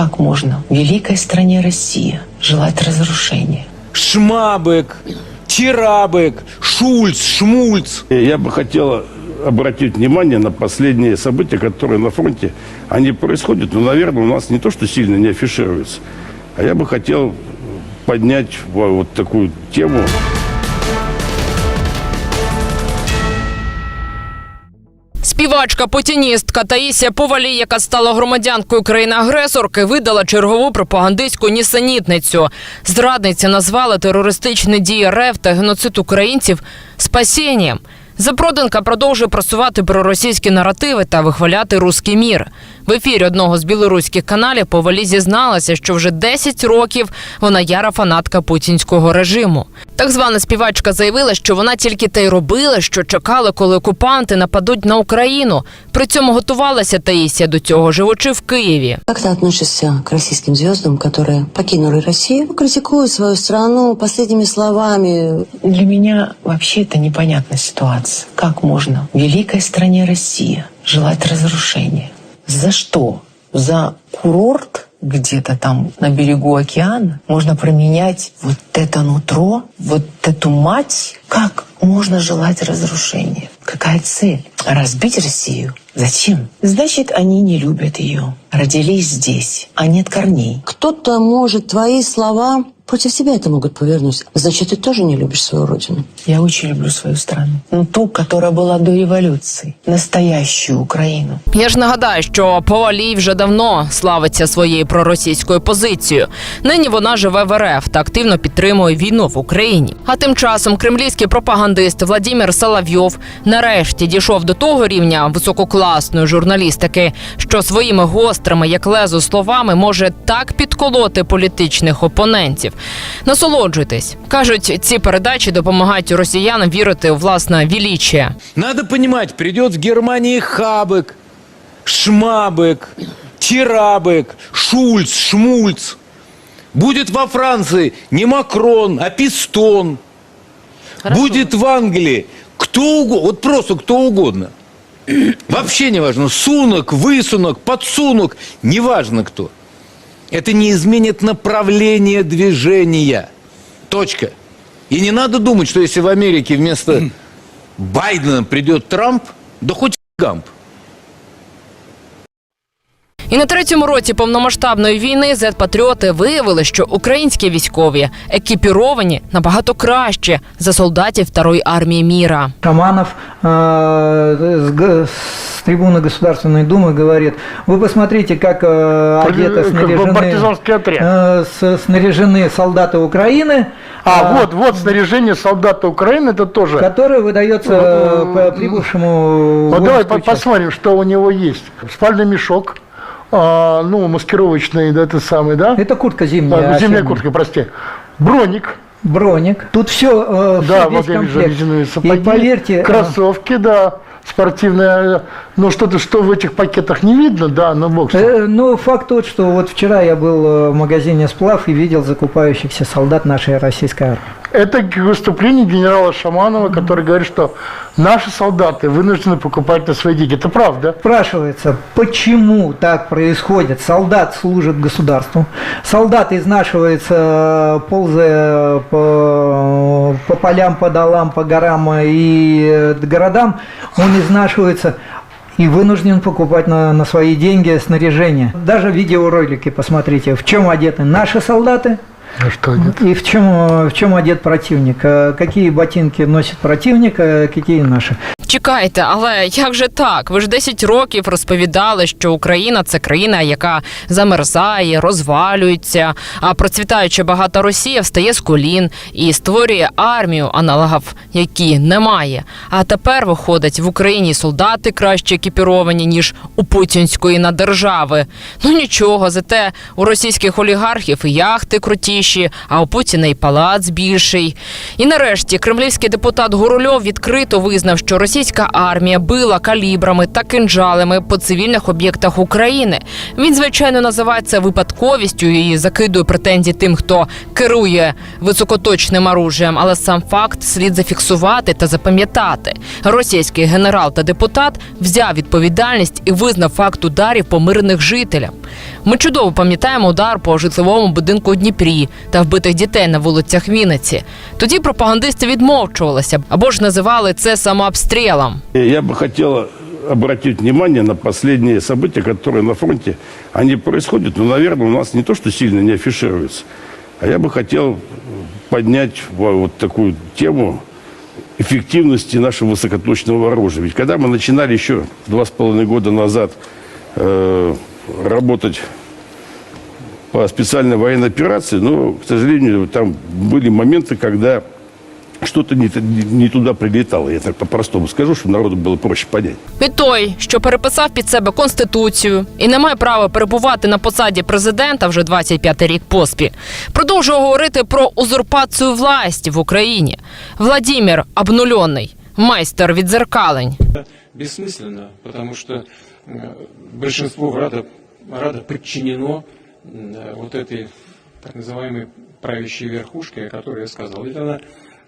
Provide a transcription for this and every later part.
Как можно в великой стране Россия желать разрушения? Шмабек, Тирабек, Шульц, Шмульц. Я бы хотел обратить внимание на последние события, которые на фронте, они происходят, но, наверное, у нас не то, что сильно не афишируется, а я бы хотел поднять во- вот такую тему. Співачка путіністка Таїсія Повалій, яка стала громадянкою країни-агресорки, видала чергову пропагандистську нісенітницю. Зрадниця назвала терористичні дії РФ та геноцид українців спасінням. Запроданка продовжує просувати проросійські наративи та вихваляти руський мір. В ефірі одного з білоруських каналів Повалі зізналася, що вже 10 років вона яра фанатка путінського режиму. Так звана співачка заявила, що вона тільки те й робила, що чекала, коли окупанти нападуть на Україну. При цьому готувалася Таїсія до цього, живучи в Києві. Как ты относишься к российским звездам, которые покинули Россию, критикуют свою страну последними словами? Для меня вообще это непонятная ситуация. Как можно в великой стране Россия желать разрушения? За что? За курорт где-то там на берегу океана можно променять вот это нутро, вот эту мать? Как можно желать разрушения? Какая цель? Разбить Россию? Зачем? Значит, они не любят ее. Родились здесь, а нет корней. Кто-то может твои слова против себя это могут повернуть. Значит, ты тоже не любишь свою родину. Я очень люблю свою страну. Ну, ту, которая была до революции. Настоящую Украину. Я ж нагадаю, що Повалій вже давно славиться своєю проросійською позицією. Нині вона живе в РФ та активно підтримує війну в Україні. А тим часом кремлівський пропагандист Владимир Соловйов нарешті дійшов до того рівня висококласної журналістики, що своїми гострими, як лезо словами, може так підколоти політичних опонентів. Насолоджуйтесь, кажуть, ці передачі допомагають росіянам вірити у власне віліччя. Надо понимать, придет в Германии Хабек, Шмабек, Тирабек, Шульц, Шмульц. Будет во Франции не Макрон, а Пистон. Будет в Англии кто угодно, вот просто кто угодно. Вообще не важно, сунок, высунок, подсунок, неважно кто. Это не изменит направление движения. Точка. И не надо думать, что если в Америке вместо Байдена придет Трамп, да хоть Гамп. І на третьому році повномасштабної війни зет-патріоти виявили, що українські військові екіпіровані набагато краще за солдатів Второї армії міра. Шаманов э, с, г- с трибуны Государственной Думы говорит, вы посмотрите, как э, одеты, Как бы снаряжены, партизанский отряд. э, с- снаряжены солдаты Украины, А, э, вот, вот снаряжение солдата Украины, это тоже. которое выдается э, по прибывшему Вот в давай воинскую по- часть. посмотрим, что у него есть. Спальный мешок, а, ну, маскировочный, да, это самый, да? Это куртка А, зимняя. зимняя куртка, прости. Броник, Броник. Тут все, да, весь вот я вижу резиновые И сапоги. поверьте, э, Кроссовки, да, спортивные. Но что-то, что в этих пакетах не видно, да, с ним. Э, Ну, факт тот, что вот вчера я был э, в магазине «Сплав» и видел закупающихся солдат нашей российской армии. Это к выступлению генерала Шаманова, который говорит, что наши солдаты вынуждены покупать на свои деньги. Это правда. Спрашивается, почему так происходит? Солдат служит государству, солдат изнашивается, ползая по, по полям, по долам, по горам и э, городам, он изнашивается и вынужден покупать на, на свои деньги снаряжение. Даже видеоролики посмотрите, в чем одеты наши солдаты А что нет? и в чем, э, в чем одет противник, э, какие ботинки носит противник, э, какие наши. Чекайте, але як же так? Ви ж 10 років розповідали, що Україна це країна, яка замерзає, розвалюється, а процвітаюча багата Росія встає з колін і створює армію, аналогів які немає. А тепер виходить в Україні солдати краще екіпіровані ніж у путінської надержави. Ну нічого, зате у російських олігархів і яхти круті. більші, а у Путіна і палац більший. І нарешті кремлівський депутат Гурульов відкрито визнав, що російська армія била калібрами та кинджалами по цивільних об'єктах України. Він звичайно називає це випадковістю і закидує претензії тим, хто керує високоточним оружієм, але сам факт слід зафіксувати та запам'ятати. Російський генерал та депутат взяв відповідальність і визнав факт ударів по мирних жителям. Ми чудово пам'ятаємо удар по житловому будинку у Дніпрі та вбитих дітей на вулицях Вінниці. Тоді пропагандисти відмовчувалися або ж називали це самообстрілом. Я бы хотел обратить внимание на последние события, которые на фронте, они происходят, но, наверное, у нас не то, что сильно не афишируются, а я бы хотел поднять во- вот такую тему эффективности нашего высокоточного оружия. Ведь когда мы начинали еще два с половиной года назад э, работать по специальной военной операции, но, к сожалению, там были моменты, когда что-то не, т- не туда прилетало. Я так по-простому скажу, чтобы народу было проще понять. І той, що переписав під себе конституцію і не має права перебувати на посаді президента вже 25-й рік поспіль, продовжує говорити про узурпацію власті в Україні. Владімір Обнульонний, майстер відзеркалень. бессмысленно, потому что э, большинство Рада, Рада подчинено э, вот этой так называемой правящей верхушке, о которой я сказал. Ведь она э,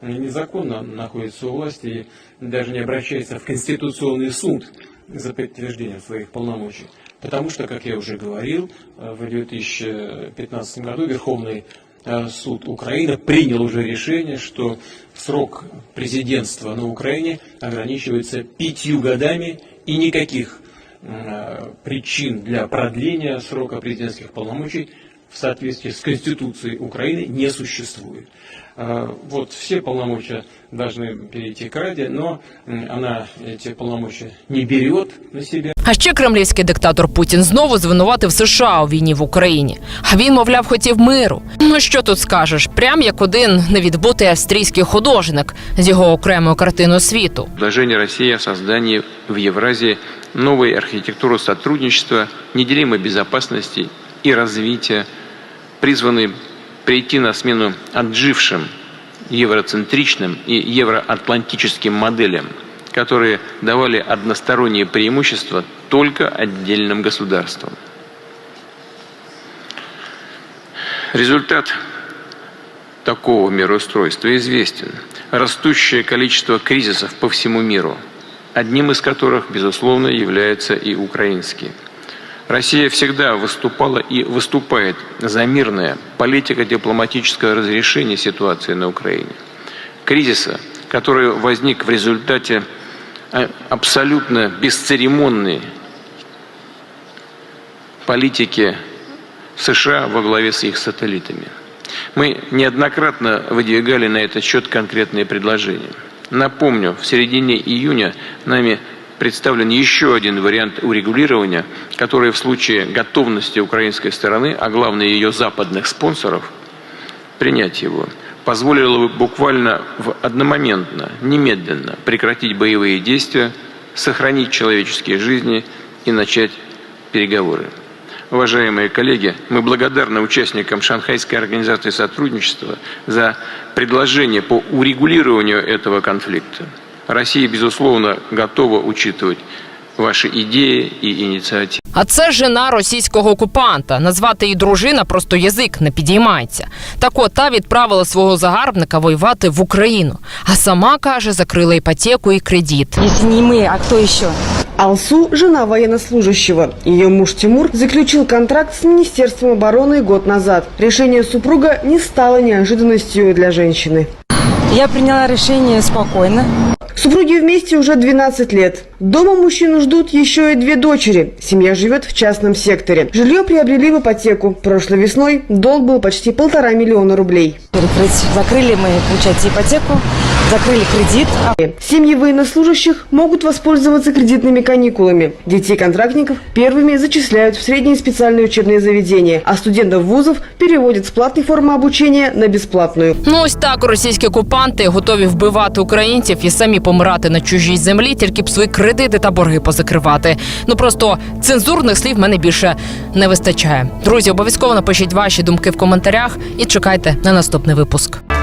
незаконно находится у власти и даже не обращается в Конституционный суд за подтверждением своих полномочий. Потому что, как я уже говорил, э, в 2015 году Верховный э, суд Украины принял уже решение, что срок президентства на Украине ограничивается пятью годами и никаких э, причин для продления срока президентских полномочий в соответствии с Конституцией Украины не существует. Э, Вот все полномочия должны перейти к Раде, но м, она эти полномочия не берет на себя. А ще кремлівський диктатор Путін знову звинуватив США у війні в Україні. А він, мовляв, хотів миру. Ну що тут скажеш? Прям як один невідбутий австрійський художник з його окремою картиною світу. предложение России о создании в Евразии новой архитектуры сотрудничества, неделимой безопасности и развития, призванной прийти на смену отжившим евроцентричным и евроатлантическим моделям, которые давали односторонние преимущества только отдельным государствам. Результат такого мироустройства известен. Растущее количество кризисов по всему миру, одним из которых, безусловно, является и украинский. Россия всегда выступала и выступает за мирное политико-дипломатическое разрешение ситуации на Украине. Кризиса, который возник в результате а, абсолютно бесцеремонной политики США во главе с их сателлитами. Мы неоднократно выдвигали на этот счет конкретные предложения. Напомню, в середине июня нами представлен еще один вариант урегулирования, который в случае готовности украинской стороны, а главное ее западных спонсоров, принять его, позволило бы буквально в одномоментно, немедленно прекратить боевые действия, сохранить человеческие жизни и начать переговоры. Уважаемые коллеги, мы благодарны участникам Шанхайской организации сотрудничества за предложение по урегулированию этого конфликта. Россия, безусловно, готова учитывать ваши идеи и инициативы. А це жена російського окупанта. Назвати її дружина просто язик не підіймається. Так от та відправила свого загарбника воювати в Україну. А сама каже, закрила іпотеку і кредит. Если не мы, а кто еще? Алсу – жена военнослужащего. Ее муж Тимур заключил контракт с Министерством обороны год назад. Решение супруга не стало неожиданностью для женщины. Я приняла решение спокойно. Супруги вместе уже 12 лет. Дома мужчину ждут еще и две дочери. Семья живет в частном секторе. Жилье приобрели в ипотеку. Прошлой весной долг был почти полтора миллиона рублей. Перекрыть. Закрыли мы, получается, ипотеку. закрыли кредит. Семьи военнослужащих могут воспользоваться кредитными каникулами. Детей контрактников первыми зачисляют в средние специальные учебные заведения, а студентов вузов переводят с платной формы обучения на бесплатную. Ну ось так російські окупанти готові вбивати українців і самі помирати на чужій землі, тільки б свої кредити та борги позакривати. Ну просто цензурних слів мене більше не вистачає. Друзі, обов'язково напишіть ваші думки в коментарях і чекайте на наступний випуск.